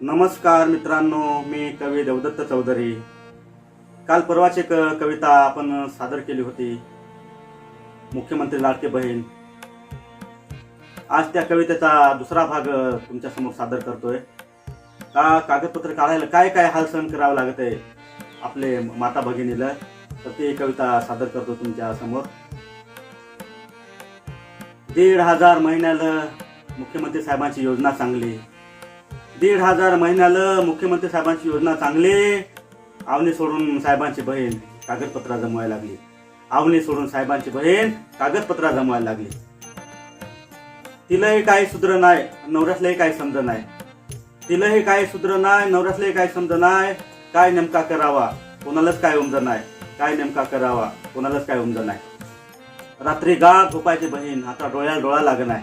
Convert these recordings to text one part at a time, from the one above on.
नमस्कार मित्रांनो मी कवी देवदत्त चौधरी. काल परवाची एक कविता आपण सादर केली होती. मुख्यमंत्री लाडके बहीण. आज त्या कवितेचा दुसरा भाग तुमच्यासमोर सादर करतोय. का कागदपत्र काढायला काय काय हाल सहन करावं लागत आहे आपले माता भगिनीला? तर ती कविता सादर करतो तुमच्यासमोर. दीड हजार महिन्याला मुख्यमंत्री साहेबांची योजना चांगली. दीड हजार महिन्याला मुख्यमंत्री साहेबांची योजना चांगली आवने सोडून साहेबांची बहीण कागदपत्रा जमवायला लागली. आवने सोडून साहेबांची बहीण कागदपत्रा जमवायला लागली. तिलाही काही सुद्र नाही नवऱ्यासलाही काही समज नाही. तिलाही काही सुद्र नाही नवऱ्यासलाही काही समज नाही. काय नेमका करावा? कोणालाच काय उमज नाही. काय नेमका करावा? कोणालाच काय उमज नाही. रात्री गाळ झोपायची बहीण आता डोळ्याला डोळा लागणार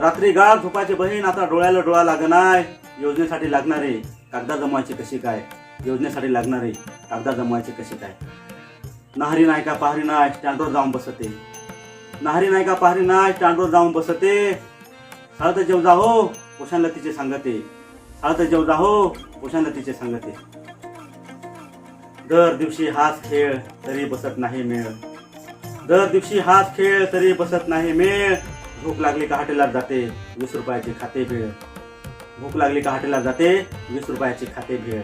रात्री गाळ झोपायची बहीण आता डोळ्याला डोळा लागणार. योजनेसाठी लागणारे कागदा जमवायचे कशी काय? योजनेसाठी लागणारे कागदा जमवायचे कशी काय? नाहरी नायका पाहरी पहारी नाही स्टँडवर जाऊन बसते. नाहरी नायका का पहारी नाही स्टँडवर जाऊन बसते. साळत जेव जा हो पोशांना तिचे सांगते. साळत जेव जा हो पोशांना तिचे सांगते. दर दिवशी हाच खेळ तरी बसत नाही मेळ. दर दिवशी हाच खेळ तरी बसत नाही मेळ. भूक लागली का हॉटेलला जाते वीस रुपयाचे खाते भेळ. भूक लागली का हॉटेलला जाते वीस रुपयाचे खाते भेळ.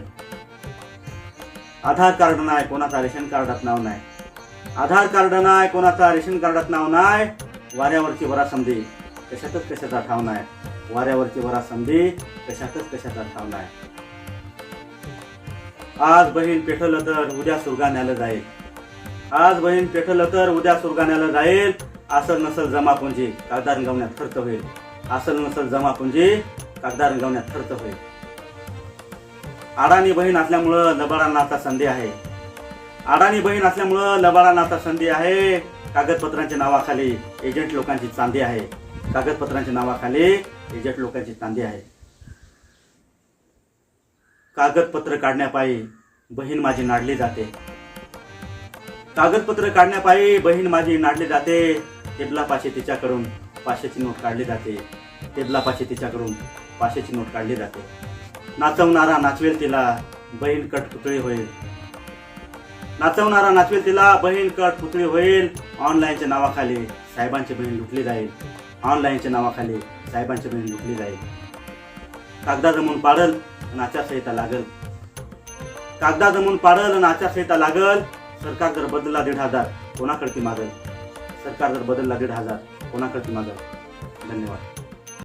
आधार कार्ड नाही कोणाचा रेशन कार्डात नाव नाही. आधार कार्ड नाही कोणाचा रेशन कार्डात नाव नाही. वाऱ्यावरची वरा समधी कशातच कशाचा ठाव नाही. वाऱ्यावरची वरा समधी कशातच कशाचा ठाव नाही. आज बहीण पेठलं तर उद्या सुरगाण्याला जाईल. आज बहीण पेठलं तर उद्या सुरगाण्याला जाईल. असल नसल जमापुंजी कागदार गवण्यात खर्च होईल. असल नसल जमापुंजी कागदार गवण्यात खर्च होईल. अडाणी बहीण असल्यामुळं लबाडांना संधी आहे. अडाणी बहीण असल्यामुळं लबाडांना संधी आहे. कागदपत्रांच्या नावाखाली एजंट लोकांची चांदी आहे. कागदपत्रांच्या नावाखाली एजंट लोकांची चांदी आहे. कागदपत्र काढण्यापायी बहीण माझी नाडली जाते. कागदपत्र काढण्यापायी बहीण माझी नाडली जाते. टेबला पाचशे तिच्याकडून पाचशेची नोट काढली जाते. टेबला पाचशे तिच्याकडून पाचशेची नोट काढली जाते. नाचवणारा नाचवेल तिला बहीण कट पुतळी होईल. नाचवणारा नाचवेल तिला बहीण कट पुतळी होईल. ऑनलाईनच्या नावाखाली साहेबांची बहीण लुटली जाईल. ऑनलाईनच्या नावाखाली साहेबांची बहीण लुटली जाईल. कागदा जमून पाडल आणि आचारसंहिता लागल. कागदा जमून पाडल आणि आचारसंहिता लागल. सरकार जर बदलला दीड हजार कोणाकडे ती मागल? सरकार जर बदलला दीड हजार कोणाकडे माझा धन्यवाद.